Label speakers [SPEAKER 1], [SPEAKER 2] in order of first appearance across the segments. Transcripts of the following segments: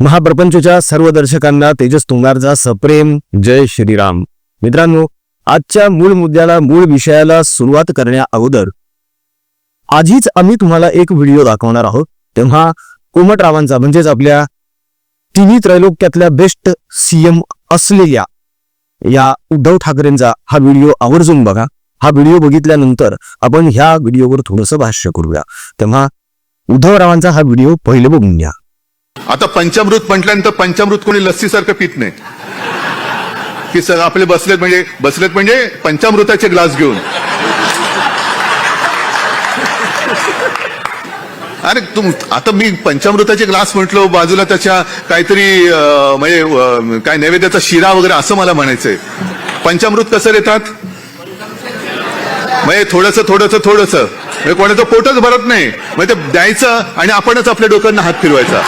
[SPEAKER 1] महाप्रपंचच्या सर्व दर्शकांना तेजस तुंगारचा सप्रेम जय श्रीराम. मित्रांनो आजच्या मूळ मुद्द्याला मूळ विषयाला सुरुवात करण्या अगोदर आधीच आम्ही तुम्हाला एक व्हिडिओ दाखवणार आहोत. तेव्हा कोमटरावांचा म्हणजेच आपल्या तिन्ही त्रैलोक्यातल्या बेस्ट सीएम असलेल्या या उद्धव ठाकरेंचा हा व्हिडिओ आवर्जून बघा. हा व्हिडिओ बघितल्यानंतर आपण ह्या व्हिडिओवर थोडंसं भाष्य करूया. तेव्हा उद्धवरावांचा हा व्हिडिओ पहिले बघून घ्या.
[SPEAKER 2] आता पंचामृत म्हटल्यानंतर पंचामृत कोणी लस्सीसारखं पित नाही. की सर आपले बसलेत म्हणजे बसलेत म्हणजे पंचामृताचे ग्लास घेऊन. अरे तुम आता मी पंचामृताचे ग्लास म्हटलो बाजूला त्याच्या काहीतरी अं, म्हणजे काय नैवेद्याचा शिरा वगैरे असं मला म्हणायचंय. पंचामृत कसं देतात? म्हणजे थोडस थोडस थोडस. म्हणजे कोणाचं पोटच भरत नाही. म्हणजे ते द्यायचं आणि आपणच आपल्या डोक्यांना हात फिरवायचा.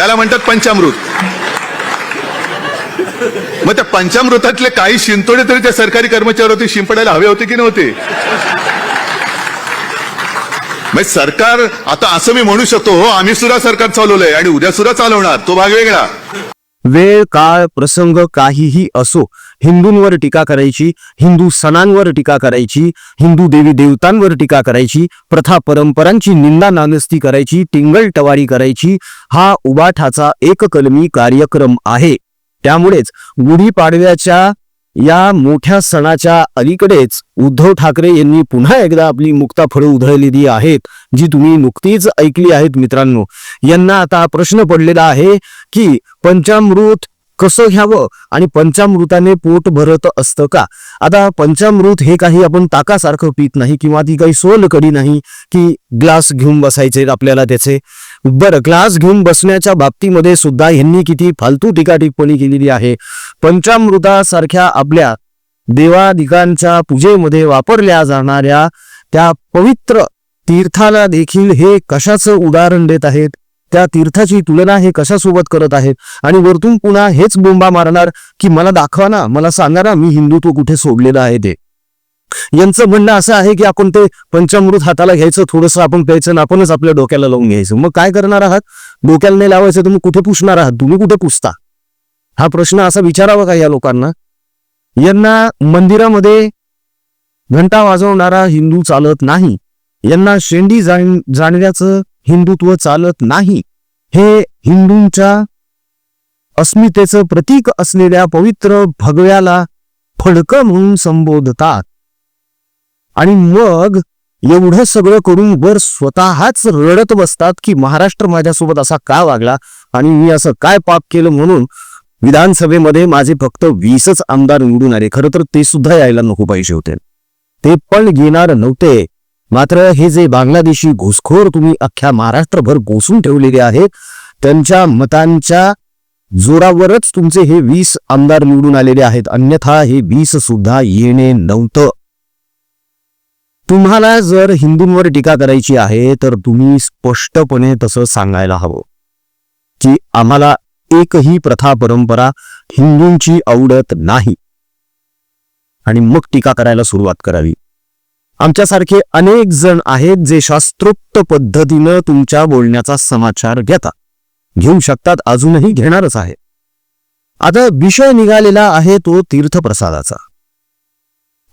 [SPEAKER 2] याला म्हणतात पंचामृत. मग त्या पंचामृतातले काही शिंतोडे तरी त्या सरकारी कर्मचाऱ्यावरती शिंपडायला हवे होते की नव्हते? मग सरकार आता असं मी म्हणू शकतो हो आम्ही सुद्धा सरकार चालवलंय आणि उद्या सुद्धा चालवणार तो भाग वेगळा.
[SPEAKER 1] वेळ काळ प्रसंग काहीही असो हिंदूंवर टीका करायची हिंदू सणांवर टीका करायची हिंदू देवी देवतांवर टीका करायची प्रथा परंपरांची निंदा नानस्ती करायची टिंगल टवारी करायची हा उबाठाचा एक कलमी कार्यक्रम आहे. त्यामुळेच गुढीपाडव्याच्या या मोठ्या सणाच्या अलीकडेच उद्धव ठाकरे यांनी पुन्हा एकदा आपली मुक्ता फळं उधळलेली आहेत जी तुम्ही नुकतीच ऐकली आहेत मित्रांनो. यांना आता प्रश्न पडलेला आहे की पंचामृत कसं घ्यावं आणि पंचामृताने पोट भरत असतं का? आता पंचामृत हे काही आपण ताकासारखं पित नाही किंवा ती काही सोलकडी नाही की ग्लास घेऊन बसायचे आपल्याला त्याचे. बरं ग्लास घेऊन बसण्याच्या बाबतीमध्ये सुद्धा यांनी किती फालतू टीका टिप्पणी केलेली आहे. पंचामृतासारख्या आपल्या देवादिकांच्या पूजेमध्ये वापरल्या जाणाऱ्या त्या पवित्र तीर्थाला देखील हे कशाचं उदाहरण देत आहेत? त्या तीर्थाची तुलना हे कशासोबत करत आहेत? आणि वरतून पुन्हा हेच बोंबा मारणार की मला दाखवा ना मला सांगा ना मी हिंदुत्व कुठे सोडलेलं आहे ते. यांचं म्हणणं असं आहे की आपण ते पंचामृत हाताला घ्यायचं थोडंसं आपण प्यायचं आणि आपणच आपल्या डोक्याला लावून घ्यायचं. मग काय करणार आहात? डोक्याला नाही लावायचं तुम्ही कुठे पुसणार आहात? तुम्ही कुठे पुसता? हा प्रश्न असा विचारावा का या लोकांना? यांना मंदिरामध्ये घंटा वाजवणारा हिंदू चालत नाही. यांना शेंडी जाण जाणण्याचं हिंदुत्व चालत नाही हे हिंदूंच्या अस्मितेचं प्रतीक असलेल्या पवित्र भगव्याला फडकं म्हणून संबोधतात. आणि मग एवढं सगळं करून वर स्वतःच रडत बसतात की महाराष्ट्र माझ्यासोबत असा का वागला आणि मी असं काय पाप केलं म्हणून विधानसभेमध्ये माझे फक्त वीसच आमदार निवडून आले. खरं तर ते सुद्धा यायला नको पाहिजे होते. ते पण घेणार नव्हते. मात्र हे जे बांगलादेशी घुसखोर तुम्ही अख्ख्या महाराष्ट्रभर घोसून ठेवलेले आहेत त्यांच्या मतांच्या जोरावरच तुमचे हे वीस आमदार निवडून आलेले आहेत. अन्यथा हे वीस सुद्धा येणे नव्हतं. तुम्हाला जर हिंदूंवर टीका करायची आहे तर तुम्ही स्पष्टपणे तसं सांगायला हवं की आम्हाला एकही प्रथा परंपरा हिंदूंची आवडत नाही. आणि मग टीका करायला सुरुवात करावी. आमच्यासारखे अनेक जण आहेत जे शास्त्रोक्त पद्धतीनं तुमच्या बोलण्याचा समाचार घेतात. घेऊ शकतात अजूनही घेणारच आहे. आता विषय निघालेला आहे तो तीर्थप्रसादाचा.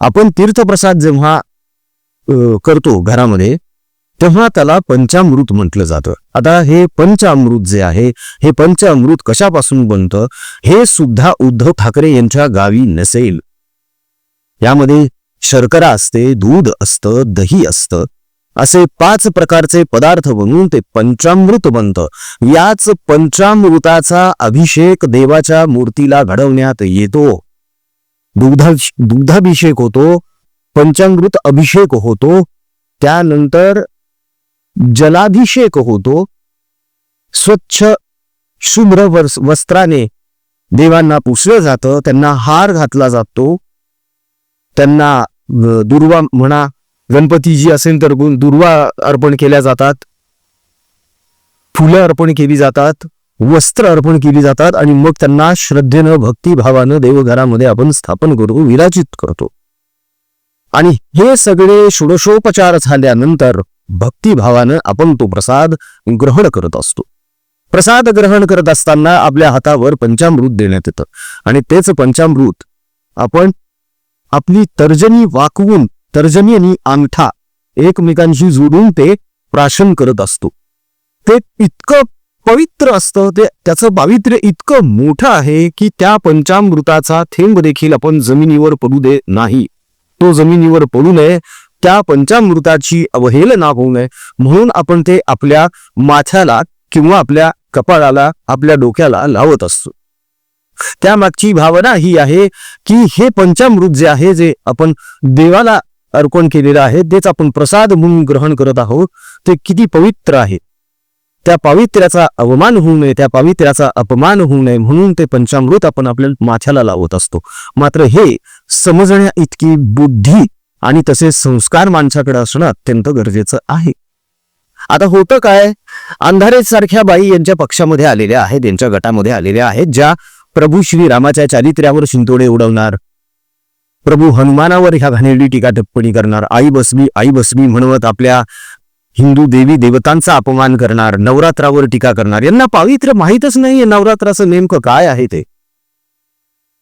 [SPEAKER 1] आपण तीर्थप्रसाद जेव्हा करतो घरामध्ये तेव्हा त्याला पंचामृत म्हटलं जातं. आता हे पंचामृत जे आहे हे पंचामृत कशापासून बनतं हे सुद्धा उद्धव ठाकरे यांच्या गावी नसेल. यामध्ये शर्करा असते दूध असतं दही असतं. असे पाच प्रकारचे पदार्थ बनवून ते पंचामृत बनतं. याच पंचामृताचा अभिषेक देवाच्या मूर्तीला घडवण्यात येतो. दुग्धा दुग्धाभिषेक होतो पंचामृत अभिषेक होतो त्यानंतर जलाभिषेक होतो. स्वच्छ शुभ्र वस्त्राने देवांना पुसलं जातं त्यांना हार घातला जातो त्यांना दुर्वा म्हणा गणपतीजी असेल तर दुर्वा अर्पण केल्या जातात. फुलं अर्पण केली जातात वस्त्र अर्पण केली जातात आणि मग त्यांना श्रद्धेनं भक्तिभावानं देवघरामध्ये आपण स्थापन करू विराजित करतो. आणि हे सगळे षोडशोपचार झाल्यानंतर भक्तिभावानं आपण तो प्रसाद ग्रहण करत असतो. प्रसाद ग्रहण करत असताना आपल्या हातावर पंचामृत देण्यात येतं. आणि तेच पंचामृत आपण आपली तर्जनी वाकवून तर्जनी आणि अंगठा एकमेकांशी जोडून ते प्राशन करत असतो. ते इतकं पवित्र असतं ते त्याचं पावित्र्य इतकं मोठं आहे की त्या पंचामृताचा थेंब देखील आपण जमिनीवर पडू दे नाही. तो जमिनीवर पडू नये त्या पंचामृताची अवहेलना होऊ नये. म्हणून आपण ते आपल्या माथ्याला किंवा आपल्या कपाळाला आपल्या डोक्याला लावत असतो. त्यामागची भावना ही आहे की हे पंचामृत जे आहे जे आपण देवाला अर्पण केलेलं आहे तेच आपण प्रसाद म्हणून ग्रहण करत आहोत ते किती पवित्र आहे. त्या पावित्र्याचा अवमान होऊ नये त्या पावित्र्याचा अपमान होऊ नये म्हणून ते पंचामृत आपण आपल्या माथ्याला लावत असतो. मात्र हे समजण्या इतकी बुद्धी आणि तसे संस्कार माणसाकडे असणं अत्यंत गरजेचं आहे. आता होतं काय? अंधारे सारख्या बाई यांच्या पक्षामध्ये आलेल्या आहेत यांच्या गटामध्ये आलेल्या आहेत ज्या प्रभू श्री रामाच्या चारित्र्यावर शिंतोडे उडवणार. प्रभू हनुमानावर ह्या घाणेरडी टीका टिप्पणी करणार. आई बसवी आई बसवी म्हणवत आपल्या हिंदू देवी देवतांचा अपमान करणार. नवरात्रावर टीका करणार. यांना पावित्र्य माहीतच नाहीये नवरात्राचं नेमकं काय आहे ते.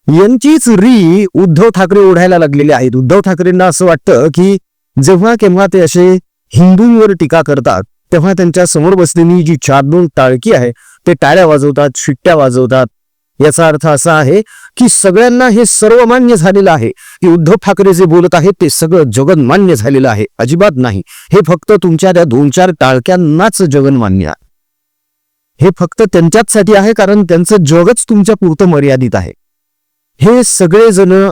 [SPEAKER 1] यांचीच री उद्धव ठाकरे ओढायला लागलेले आहेत. उद्धव ठाकरेंना असं वाटतं की जेव्हा केव्हा ते असे हिंदूंवर टीका करतात तेव्हा त्यांच्यासमोर बसलेली जी चार दोन टाळकी आहे ते टाळ्या वाजवतात शिट्ट्या वाजवतात याचा अर्थ असा आहे की सगळ्यांना हे सर्वमान्य झालेलं आहे की उद्धव ठाकरे जे बोलत आहेत ते सगळं जगनमान्य झालेलं आहे. अजिबात नाही. हे फक्त तुमच्या त्या दोन चार टाळक्यांनाच जगन्मान्य आहे. हे फक्त त्यांच्याचसाठी आहे कारण त्यांचं जगच तुमच्या पुरतं मर्यादित आहे. हे सगळेजण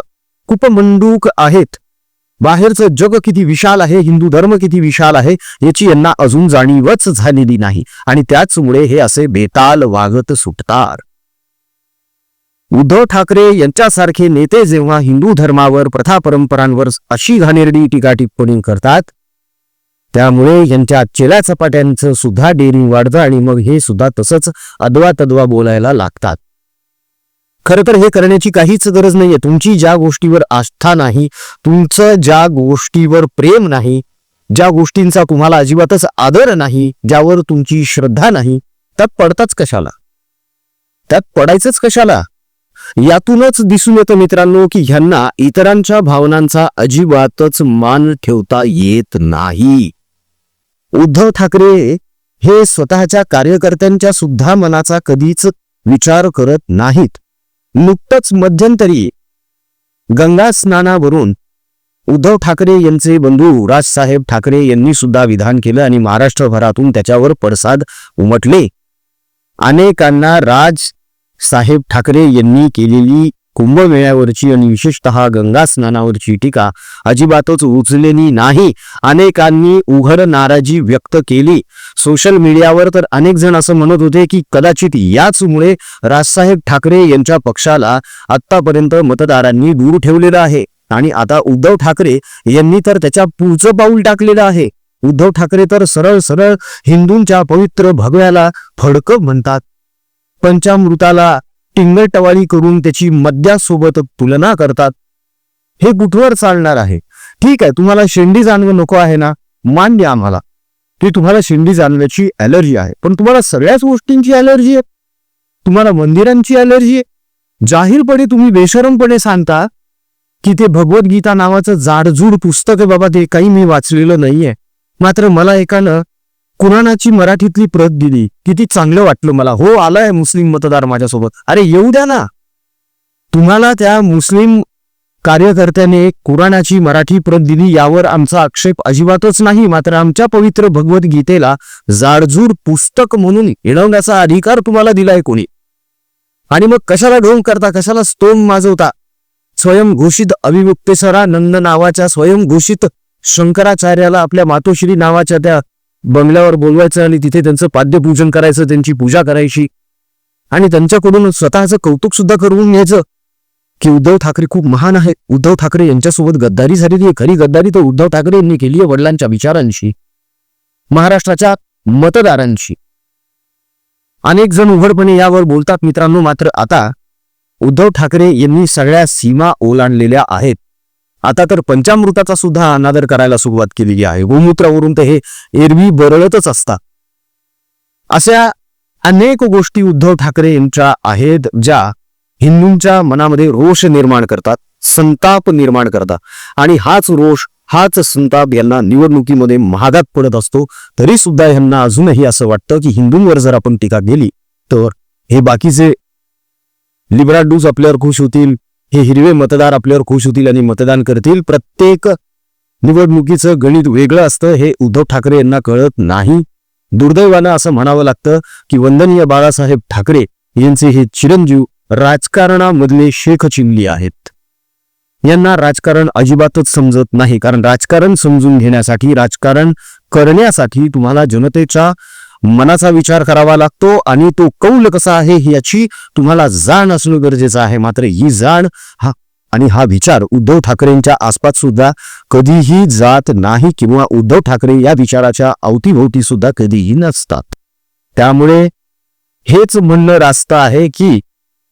[SPEAKER 1] कुपमंडूक आहेत. बाहेरचं जग किती विशाल आहे हिंदू धर्म किती विशाल आहे याची यांना अजून जाणीवच झालेली नाही. आणि त्याचमुळे हे असे बेताल वागत सुटतात. उद्धव ठाकरे यांच्यासारखे नेते जेव्हा हिंदू धर्मावर प्रथा परंपरांवर अशी घाणेरडी टीका टिप्पणी करतात त्यामुळे यांच्या चेल्या चपाट्यांचं सुद्धा डेअरिंग वाढतं आणि मग हे सुद्धा तसंच अदवा तदवा बोलायला लागतात. खरं तर हे करण्याची काहीच गरज नाहीये. तुमची ज्या गोष्टीवर आस्था नाही तुमचं ज्या गोष्टीवर प्रेम नाही ज्या गोष्टींचा तुम्हाला अजिबातच आदर नाही ज्यावर तुमची श्रद्धा नाही त्यात पडताच कशाला? त्यात पडायचंच कशाला? यातूनच दिसून येतं मित्रांनो की ह्यांना इतरांच्या भावनांचा अजिबातच मान ठेवता येत नाही. उद्धव ठाकरे हे स्वतःच्या कार्यकर्त्यांच्या सुद्धा मनाचा कधीच विचार करत नाहीत. नुकतंच मध्यंतरी गंगा स्नानावरून उद्धव ठाकरे यांचे बंधू राजसाहेब ठाकरे यांनी सुद्धा विधान केलं आणि महाराष्ट्रभरातून त्याच्यावर पडसाद उमटले. अनेकांना राज साहेब ठाकरे यांनी केलेली कुंभमेळ्यावरची आणि विशेषतः गंगा स्नानावरची टीका अजिबातच उचलेली नाही. अनेकांनी उघड नाराजी व्यक्त केली. सोशल मीडियावर तर अनेक जण असं म्हणत होते की कदाचित याचमुळे राजसाहेब ठाकरे यांच्या पक्षाला आतापर्यंत मतदारांनी दूर ठेवलेलं आहे. आणि आता उद्धव ठाकरे यांनी तर त्याच्या पुढचं पाऊल टाकलेलं आहे. उद्धव ठाकरे तर सरळ सरळ हिंदूंच्या पवित्र भगव्याला फडकं म्हणतात. पंचामृताला टिंगरटवाळी करून त्याची मद्यासोबत तुलना करतात. हे कुठवर चालणार आहे? ठीक आहे तुम्हाला शेंडी जाणवं नको आहे ना? मान्य आम्हाला. की तुम्हाला शेंडी जाणव्याची ॲलर्जी आहे. पण तुम्हाला सगळ्याच गोष्टींची ॲलर्जी आहे. तुम्हाला मंदिरांची ॲलर्जी आहे. जाहीरपणे तुम्ही बेशरमपणे सांगता की ते भगवद्गीता नावाचं जाडजूड पुस्तक आहे बाबा ते काही मी वाचलेलं नाहीये. मात्र मला एकानं कुराणाची मराठीतली प्रत दिली. किती चांगलं वाटलं मला. हो आलाय मुस्लिम मतदार माझ्यासोबत. अरे येऊ द्या ना. तुम्हाला त्या मुस्लिम कार्यकर्त्याने कुराणाची मराठी प्रत दिली यावर आमचा आक्षेप अजिबातच नाही. मात्र आमच्या पवित्र भगवद्गीतेला जाडजूड पुस्तक म्हणून हिणवण्याचा अधिकार तुम्हाला दिलाय कोणी. आणि मग कशाला ढोंग करता कशाला स्तोम माजवता? स्वयंघोषित नंद नावाच्या स्वयंघोषित शंकराचार्याला आपल्या मातोश्री नावाच्या त्या बंगल्यावर बोलवायचं आणि तिथे त्यांचं पाद्यपूजन करायचं त्यांची पूजा करायची. आणि त्यांच्याकडून स्वतःचं कौतुक सुद्धा करून घ्यायचं की उद्धव ठाकरे खूप महान आहे उद्धव ठाकरे यांच्यासोबत गद्दारी झालेली आहे. खरी गद्दारी तर उद्धव ठाकरे यांनी केली आहे वडिलांच्या विचारांशी. महाराष्ट्राच्या मतदारांशी. अनेक जण उघडपणे यावर बोलतात. मित्रांनो मात्र आता उद्धव ठाकरे यांनी सगळ्या सीमा ओलांडलेल्या आहेत. आता तर पंचामृताचा सुद्धा अनादर करायला सुरुवात केलेली आहे. गोमूत्रावरून तर हे एरवी बरळतच असतात. अशा अनेक गोष्टी उद्धव ठाकरे यांच्या आहेत ज्या हिंदूंच्या मनामध्ये रोष निर्माण करतात संताप निर्माण करतात. आणि हाच रोष हाच संताप यांना निवडणुकीमध्ये महागात पडत असतो तरी सुद्धा यांना अजूनही असं वाटतं की हिंदूंवर जर आपण टीका केली तर हे बाकीचे लिबराडूज आपल्यावर खुश होतील. हे हिरवे मतदार आपल्यावर खुश होतील आणि मतदान करतील. प्रत्येक निवडणुकीचं गणित वेगळं असतं हे उद्धव ठाकरे यांना कळत नाही. दुर्दैवानं असं म्हणावं लागतं की वंदनीय बाळासाहेब ठाकरे यांचे हे चिरंजीव राजकारणामधले शेख चिंगली आहेत. यांना राजकारण अजिबातच समजत नाही कारण राजकारण समजून घेण्यासाठी राजकारण करण्यासाठी तुम्हाला जनतेच्या मनाचा विचार करावा लागतो आणि तो कौल कसा आहे याची तुम्हाला जाण असणं गरजेचं आहे. मात्र ही जाण हा आणि हा विचार उद्धव ठाकरेंच्या आसपास सुद्धा कधीही जात नाही किंवा उद्धव ठाकरे या विचाराच्या अवतीभोवती सुद्धा कधीही नसतात. त्यामुळे हेच म्हणणं रास्त आहे की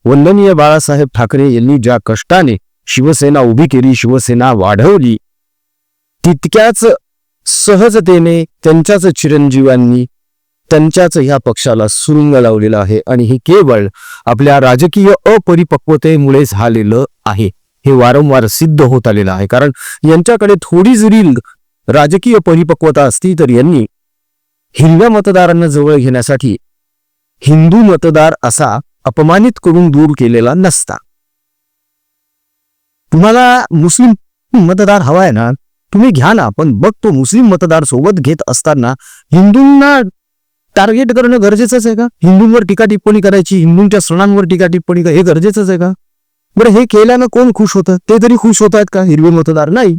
[SPEAKER 1] वंदनीय बाळासाहेब ठाकरे यांनी ज्या कष्टाने शिवसेना उभी केली शिवसेना वाढवली तितक्याच सहजतेने त्यांच्याच चिरंजीवांनी त्यांच्याच ह्या पक्षाला सुरुंग लावलेला आहे आणि हे केवळ आपल्या राजकीय अपरिपक्वतेमुळे झालेलं आहे. हे वारंवार सिद्ध होत आलेलं आहे. कारण यांच्याकडे थोडी जरी राजकीय परिपक्वता असती तर यांनी हिरव्या मतदारांना जवळ घेण्यासाठी हिंदू मतदार असा अपमानित करून दूर केलेला नसता. तुम्हाला मुस्लिम मतदार हवाय ना? तुम्ही घ्या ना पण बघतो मुस्लिम मतदार सोबत घेत असताना हिंदूंना टार्गेट करणं गरजेचंच आहे का? हिंदूंवर टीका टिप्पणी करायची हिंदूंच्या सणांवर टीका टिप्पणी हे गरजेचंच आहे का? बरं हे केल्यानं कोण खुश होतं? ते तरी खुश होत आहेत का? हिरवे मतदार नाही.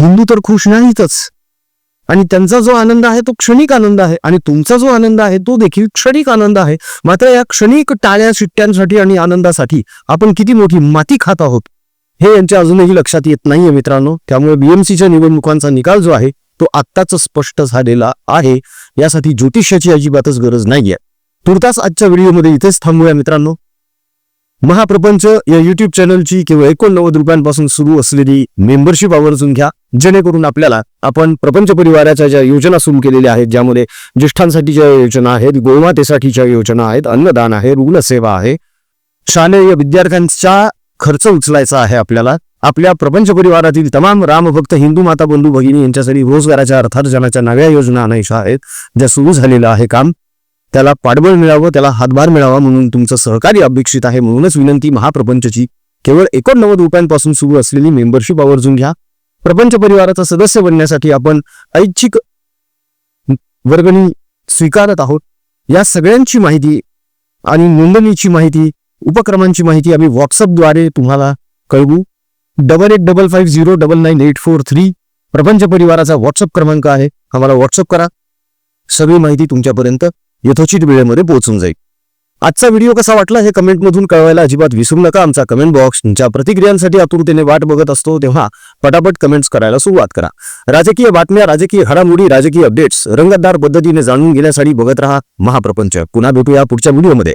[SPEAKER 1] हिंदू तर खुश नाहीतच. आणि त्यांचा जो आनंद आहे तो क्षणिक आनंद आहे. आणि तुमचा जो आनंद आहे तो देखील क्षणिक आनंद आहे. मात्र या क्षणिक टाळ्या शिट्ट्यांसाठी आणि आनंदासाठी आपण किती मोठी माती खात आहोत हे यांच्या अजूनही लक्षात येत नाहीये मित्रांनो. त्यामुळे बीएमसीच्या निवडणुकांचा निकाल जो आहे तो आत्ताच स्पष्ट झालेला आहे. यासाठी ज्योतिषाची अजिबातच गरज नाहीये. तुर्तास आजच्या व्हिडिओमध्ये इथेच थांबूया मित्रांनो. महाप्रपंच या युट्यूब चॅनलची केवळ एकोणनव्वद रुपयांपासून सुरू असलेली मेंबरशिप आवर्जून घ्या. जेणेकरून आपल्याला आपण प्रपंच परिवाराच्या ज्या योजना सुरू केलेल्या आहेत ज्यामध्ये ज्येष्ठांसाठीच्या योजना आहेत गोमातेसाठीच्या योजना आहेत अन्नदान आहे रुग्णसेवा आहे शालेय विद्यार्थ्यांचा खर्च उचलायचा आहे आपल्याला. आपल्या प्रपंच परिवारातील तमाम रामभक्त हिंदू माता बंधू भगिनी यांच्यासाठी रोजगाराच्या अर्थार्जनाच्या नव्या योजना आणायच्या आहेत. ज्या सुरू झालेलं आहे काम. त्याला पाठबळ मिळावं त्याला हातभार मिळावा म्हणून तुमचं सहकार्य अपेक्षित आहे म्हणूनच विनंती महाप्रपंचची. केवळ एकोणनव्वद रुपयांपासून सुरू असलेली मेंबरशिप आवर्जून घ्या. प्रपंच परिवाराचा सदस्य बनण्यासाठी आपण ऐच्छिक वर्गणी स्वीकारत आहोत. या सगळ्यांची माहिती आणि नोंदणीची माहिती उपक्रमांची माहिती आम्ही व्हॉट्सअपद्वारे तुम्हाला कळवू. Double eight double five zero double nine eight four three प्रपंच परिवाराचा व्हॉट्सअप क्रमांक आहे. आम्हाला व्हॉट्सअप करा. सगळी माहिती तुमच्यापर्यंत यथोचित वेळेमध्ये पोहोचून जाईल. आजचा व्हिडिओ कसा वाटला हे कमेंटमधून कळवायला अजिबात विसरू नका. आमचा कमेंट बॉक्स तुमच्या प्रतिक्रियांसाठी आतुरतेने वाट बघत असतो तेव्हा पटापट कमेंट्स करायला सुरुवात करा. राजकीय बातम्या राजकीय घडामोडी राजकीय अपडेट्स रंगतदार पद्धतीने जाणून घेण्यासाठी बघत राहा महाप्रपंच. पुन्हा भेटूया पुढच्या व्हिडिओमध्ये.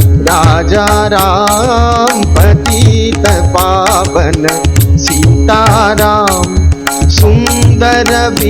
[SPEAKER 3] राजा राम पतित पावन सीताराम सुंदर भी